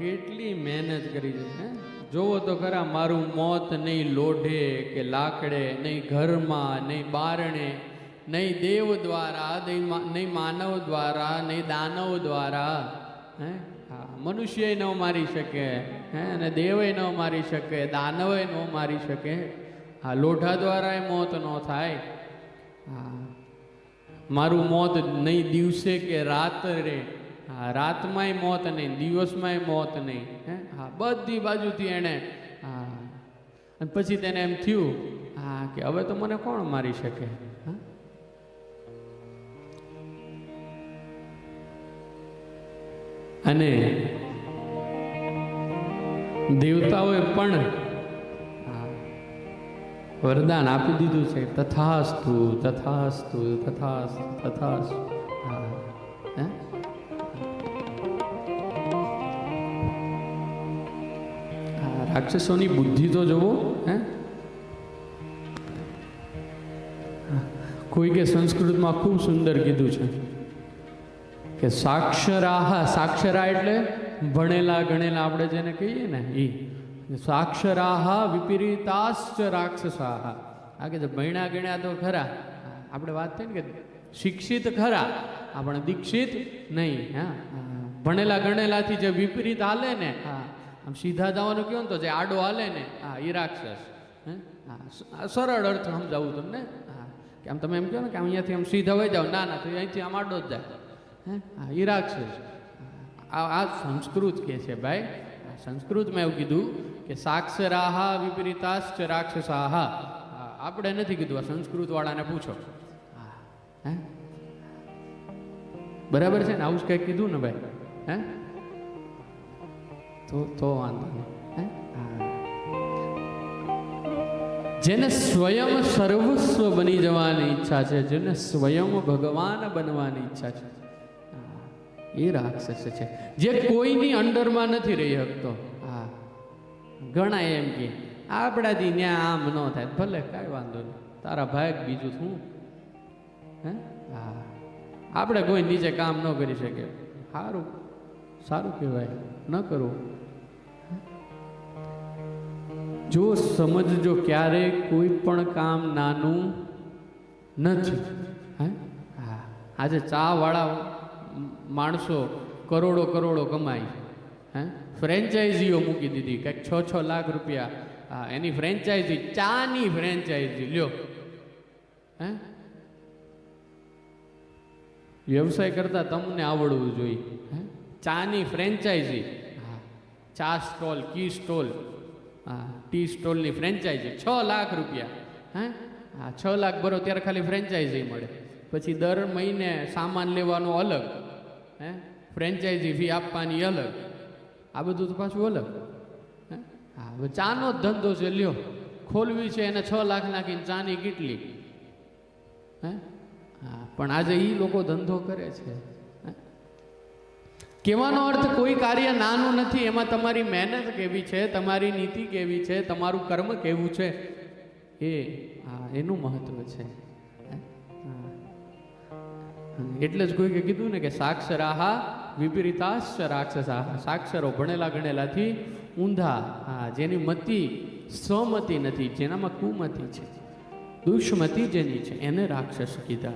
કેટલી મહેનત કરી છે, હે? જોવો તો ખરા, મારું મોત નહીં લોઢે કે લાકડે, નહીં ઘરમાં, નહીં બારણે, નહીં દેવ દ્વારા, નહીં માનવ દ્વારા, નહીં દાનવ દ્વારા, હે? હા મનુષ્ય ન મારી શકે, હે? અને દેવે ન મારી શકે દાનવે ન મારી શકે. હા, લોઢા દ્વારા મોત ન થાય. હા, મારું મોત નહીં દિવસે કે રાત્રે. હા, રાતમાંય મોત નહીં, દિવસમાંય મોત નહીં, હે? હા, બધી બાજુથી એણે, હા. અને પછી તેને એમ થયું, હા, કે હવે તો મને કોણ મારી શકે? હા? અને દેવતાઓએ પણ વરદાન આપી દીધું છે. તથાસ્તુ તથાસ્તુ તથાસ્તુ તથાસ્તુ. રાક્ષસોની બુદ્ધિ તો જુઓ હે? કોઈ કે સંસ્કૃતમાં ખૂબ સુંદર કીધું છે કે સાક્ષરાહ સાક્ષરા એટલે ભણેલા ગણેલા આપણે જેને કહીએ ને એ સાક્ષરાહ વિપરીતાશ્ચ રાક્ષસાહ. આ કે ભણ્યા ગણ્યા તો ખરા. આપણે વાત થઈ ને કે શિક્ષિત ખરા આપણે દીક્ષિત નહીં, હા. ભણેલા ગણેલાથી જે વિપરીત હાલે ને આમ સીધા જવાનું કહો ને તો જે આડો હાલે ને, હા એ રાક્ષસ, હે? સરળ અર્થ સમજાવું તમને, હા, કે આમ તમે એમ કહો ને કે અહીંયાથી આમ સીધા વહી જાઓ, ના ના, તો અહીંથી આમ આડો જ જાય, હે? હા એ રાક્ષસ. આ સંસ્કૃત કે છે ભાઈ સંસ્કૃતમાં એવું કીધું કે સાક્ષરાહા વિપરીતાશ્ચ રાક્ષસાહા. આપણે નથી કીધું, આ સંસ્કૃત વાળાને પૂછો હે? બરાબર છે ને? આવું જ કંઈક કીધું ને ભાઈ, હે? તો તો વાંધો નહીં જેને સ્વયં સર્વસ્વ બની જવાની ઈચ્છા છે, જેને સ્વયં ભગવાન બનવાની ઈચ્છા છે એ રાક્ષસ છે. જે કોઈની અંડરમાં નથી રહી શકતો. હા ઘણા એમ કે, આપણાથી ન્યા આમ ન થાય. ભલે, કાંઈ વાંધો નહીં. તારા ભાઈ બીજું શું? હે? હા આપણે કોઈ નીચે કામ ન કરી શકીએ. સારું સારું કહેવાય. ન કરો. જો સમજજો ક્યારેય કોઈ પણ કામ નાનું નથી. હે? હા. આજે ચાવાળા માણસો કરોડો કરોડો કમાય હે? ફ્રેન્ચાઇઝીઓ મૂકી દીધી. કંઈક છ છ લાખ રૂપિયા. હા, એની ફ્રેન્ચાઇઝી, ચાની ફ્રેન્ચાઇઝી. લ્યો. હે? વ્યવસાય કરતાં તમને આવડવું જોઈએ. હે? ચાની ફ્રેન્ચાઇઝી ચા સ્ટોલ, કી સ્ટોલ. હા, ટી સ્ટોલની ફ્રેન્ચાઇઝી છ લાખ રૂપિયા. હે? હા, છ લાખ ભરો ત્યારે ખાલી ફ્રેન્ચાઇઝી મળે. પછી દર મહિને સામાન લેવાનો અલગ. હે? ફ્રેન્ચાઇઝી ફી આપવાની અલગ. આ બધું તો પાછું અલગ. હે? ચાનો જ ધંધો છે, લ્યો. ખોલવી છે એને છ લાખ નાખીને ચાની કેટલી? હે? હા, પણ આજે એ લોકો ધંધો કરે છે? કહેવાનો અર્થ કોઈ કાર્ય નાનું નથી, એમાં તમારી મહેનત કેવી છે, તમારી નીતિ કેવી છે, તમારું કર્મ કેવું છે? એ હા એનું મહત્વ છે. એટલે જ કોઈ કીધું ને કે સાક્ષરાહા વિપરીતાશ્ચ રાક્ષસા સાક્ષરો ભણેલા ગણેલાથી ઊંધા. હા, જેની મતિ સ્વમતિ નથી, જેનામાં કુમતિ છે. દુષ્મતિ જેની છે, એને રાક્ષસ કીધા.